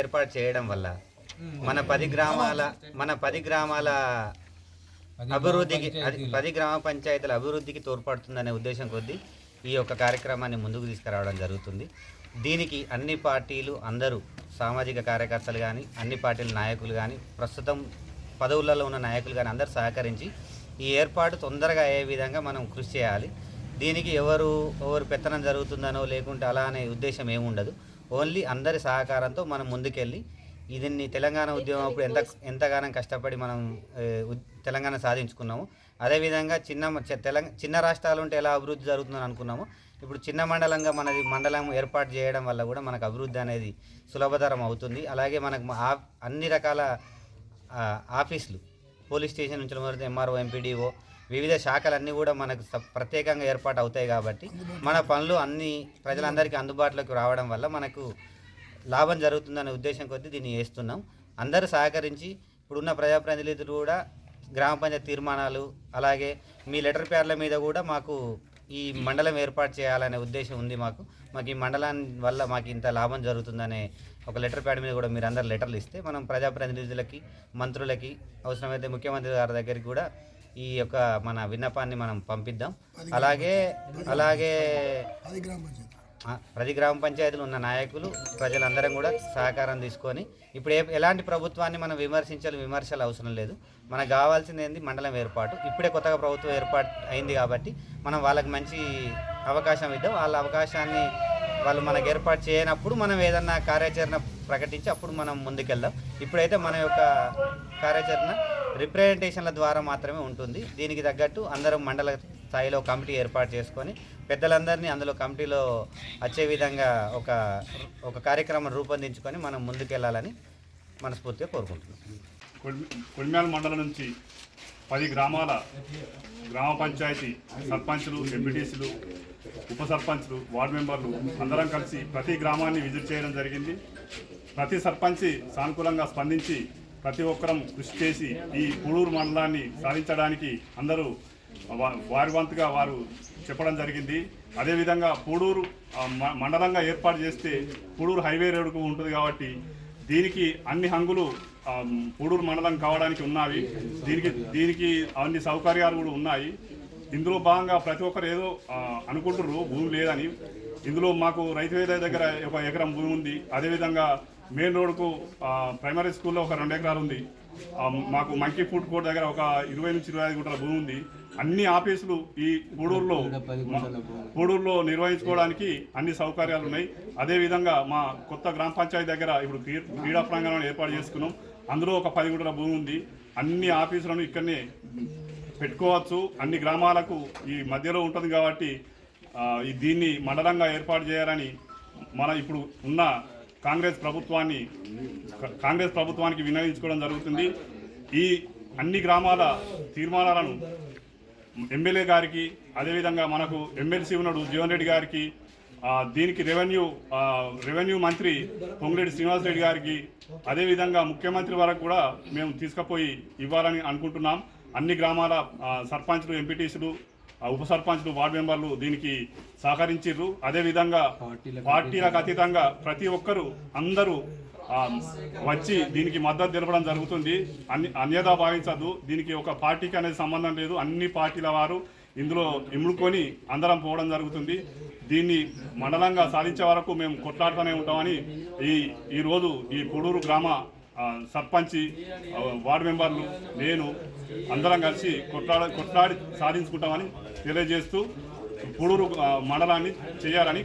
ఏర్పాటు చేయడం వల్ల మన పది గ్రామాల మన పది గ్రామాల అభివృద్ధికి అది పది గ్రామ పంచాయతీల అభివృద్ధికి తోడ్పడుతుందనే ఉద్దేశం కొద్దీ ఈ యొక్క కార్యక్రమాన్ని ముందుకు తీసుకురావడం జరుగుతుంది. దీనికి అన్ని పార్టీలు అందరూ సామాజిక కార్యకర్తలు కానీ అన్ని పార్టీల నాయకులు కానీ ప్రస్తుతం పదవులలో ఉన్న నాయకులు కానీ అందరూ సహకరించి ఈ ఏర్పాటు తొందరగా అయ్యే విధంగా మనం కృషి చేయాలి. దీనికి ఎవరు ఎవరు పెత్తనం జరుగుతుందనో లేకుంటే అలా అనే ఉద్దేశం ఏముండదు. ఓన్లీ అందరి సహకారంతో మనం ముందుకెళ్ళి దీన్ని తెలంగాణ ఉద్యమం అప్పుడు ఎంత ఎంతగానో కష్టపడి మనం తెలంగాణ సాధించుకున్నాము అదేవిధంగా చిన్న తెలంగాణ చిన్న రాష్ట్రాలు ఉంటే ఎలా అభివృద్ధి జరుగుతుందని అనుకున్నాము ఇప్పుడు చిన్న మండలంగా మనది మండలం ఏర్పాటు చేయడం వల్ల కూడా మనకు అభివృద్ధి అనేది సులభతరం అవుతుంది. అలాగే మనకు ఆ- అన్ని రకాల ఆఫీసులు పోలీస్ స్టేషన్ నుంచి మొదలు ఎంఆర్ఓ ఎంపీడీఓ వివిధ శాఖలన్నీ కూడా మనకు ప్రత్యేకంగా ఏర్పాటు అవుతాయి కాబట్టి మన పనులు అన్ని ప్రజలందరికీ అందుబాటులోకి రావడం వల్ల మనకు లాభం జరుగుతుందనే ఉద్దేశం కొద్దీ దీన్ని చేస్తున్నాం. అందరూ సహకరించి ఇప్పుడున్న ప్రజాప్రతినిధులు కూడా గ్రామ పంచాయతీ తీర్మానాలు అలాగే మీ లెటర్ పేర్ల మీద కూడా మాకు ఈ మండలం ఏర్పాటు చేయాలనే ఉద్దేశం ఉంది మాకు. మాకు ఈ మండలం వల్ల మాకు ఇంత లాభం జరుగుతుందనే ఒక లెటర్ ప్యాడ్ మీద కూడా మీరు అందరు లెటర్లు ఇస్తే మనం ప్రజాప్రతినిధులకి మంత్రులకి అవసరమైతే ముఖ్యమంత్రి గారి దగ్గరికి కూడా ఈ యొక్క మన విన్నపాన్ని మనం పంపిద్దాం. అలాగే అలాగే ప్రతి గ్రామ పంచాయతీలు ఉన్న నాయకులు ప్రజలందరం కూడా సహకారం తీసుకొని ఇప్పుడు ఏ ఎలాంటి ప్రభుత్వాన్ని మనం విమర్శించాలి విమర్శలు అవసరం లేదు. మనకు కావాల్సింది ఏంది? మండలం ఏర్పాటు. ఇప్పుడే కొత్తగా ప్రభుత్వం ఏర్పాటు అయింది కాబట్టి మనం వాళ్ళకి మంచి అవకాశం ఇద్దాం. వాళ్ళ అవకాశాన్ని వాళ్ళు మనకు ఏర్పాటు చేయనప్పుడు మనం ఏదన్నా కార్యాచరణ ప్రకటించి అప్పుడు మనం ముందుకెళ్దాం. ఇప్పుడైతే మన యొక్క కార్యాచరణ రిప్రజెంటేషన్ల ద్వారా మాత్రమే ఉంటుంది. దీనికి తగ్గట్టు అందరం మండల స్థాయిలో కమిటీ ఏర్పాటు చేసుకొని పెద్దలందరినీ అందులో కమిటీలో వచ్చే విధంగా ఒక ఒక కార్యక్రమం రూపొందించుకొని మనం ముందుకెళ్ళాలని మనస్ఫూర్తిగా కోరుకుంటున్నాం. కొడిమ్యాల మండలం నుంచి పది గ్రామాల గ్రామ పంచాయతీ సర్పంచులు ఎంపీటీసీలు ఉప సర్పంచ్లు వార్డు మెంబర్లు అందరం కలిసి ప్రతి గ్రామాన్ని విజిట్ చేయడం జరిగింది. ప్రతి సర్పంచి సానుకూలంగా స్పందించి ప్రతి ఒక్కరం కృషి చేసి ఈ పూడూరు మండలాన్ని సాధించడానికి అందరూ వారి వంతుగా వారు చెప్పడం జరిగింది. అదేవిధంగా పూడూరు మ- మండలంగా ఏర్పాటు చేస్తే పూడూరు హైవే రోడ్డుకు ఉంటుంది కాబట్టి దీనికి అన్ని హంగులు పూడూరు మండలం కావడానికి ఉన్నాయి దీనికి దీనికి అన్ని సౌకర్యాలు కూడా ఉన్నాయి. ఇందులో భాగంగా ప్రతి ఒక్కరు ఏదో అనుకుంటున్నారు భూమి లేదని. ఇందులో మాకు రైతు వేద దగ్గర ఒక ఎకరం భూమి ఉంది. అదేవిధంగా మెయిన్ రోడ్కు ప్రైమరీ స్కూల్లో ఒక రెండు ఎకరాలు ఉంది మాకు మంకీ ఫుడ్ కోర్ట్ దగ్గర ఒక ఇరవై నుంచి ఇరవై ఐదు గుంటల భూమి ఉంది. అన్ని ఆఫీసులు ఈ గూడూరులో గూడూరులో నిర్వహించుకోవడానికి అన్ని సౌకర్యాలు ఉన్నాయి. అదేవిధంగా మా కొత్త గ్రామ పంచాయతీ దగ్గర ఇప్పుడు క్రీ- క్రీడా ప్రాంగణాన్ని ఏర్పాటు చేసుకున్నాం. అందులో ఒక పది గుంటల భూమి ఉంది. అన్ని ఆఫీసులను ఇక్కడనే పెట్టుకోవచ్చు. అన్ని గ్రామాలకు ఈ మధ్యలో ఉంటుంది కాబట్టి దీన్ని మండలంగా ఏర్పాటు చేయాలని మన ఇప్పుడు ఉన్న కాంగ్రెస్ ప్రభుత్వాన్ని కాంగ్రెస్ ప్రభుత్వానికి వినియోగించుకోవడం జరుగుతుంది. ఈ అన్ని గ్రామాల తీర్మానాలను ఎమ్మెల్యే గారికి అదేవిధంగా మనకు ఎమ్మెల్సీ ఉన్నాడు జీవన్ రెడ్డి గారికి దీనికి రెవెన్యూ రెవెన్యూ మంత్రి పొంగిరెడ్డి శ్రీనివాసరెడ్డి గారికి అదేవిధంగా ముఖ్యమంత్రి వరకు కూడా మేము తీసుకుపోయి ఇవ్వాలని అనుకుంటున్నాం. అన్ని గ్రామాల సర్పంచ్లు ఎంపీటీసీలు ఉప సర్పంచ్లు వార్డు మెంబర్లు దీనికి సహకరించారు అదేవిధంగా పార్టీలకు అతీతంగా ప్రతి ఒక్కరూ అందరూ వచ్చి దీనికి మద్దతు తెలపడం జరుగుతుంది. అన్ని అన్యదా భావించద్దు. దీనికి ఒక పార్టీకి అనేది సంబంధం లేదు. అన్ని పార్టీల వారు ఇందులో ఇముడుకొని అందరం పోవడం జరుగుతుంది. దీన్ని మండలంగా సాధించే వరకు మేము కొట్లాడుతూనే ఉంటామని ఈ ఈరోజు ఈ పొడూరు గ్రామ సర్పంచి వార్డ్ వార్డు మెంబర్లు నేను అందరం కలిసి కొట్లాడ కొట్లాడి సాధించుకుంటామని తెలియజేస్తూ పొడూరు మండలాన్ని చేయాలని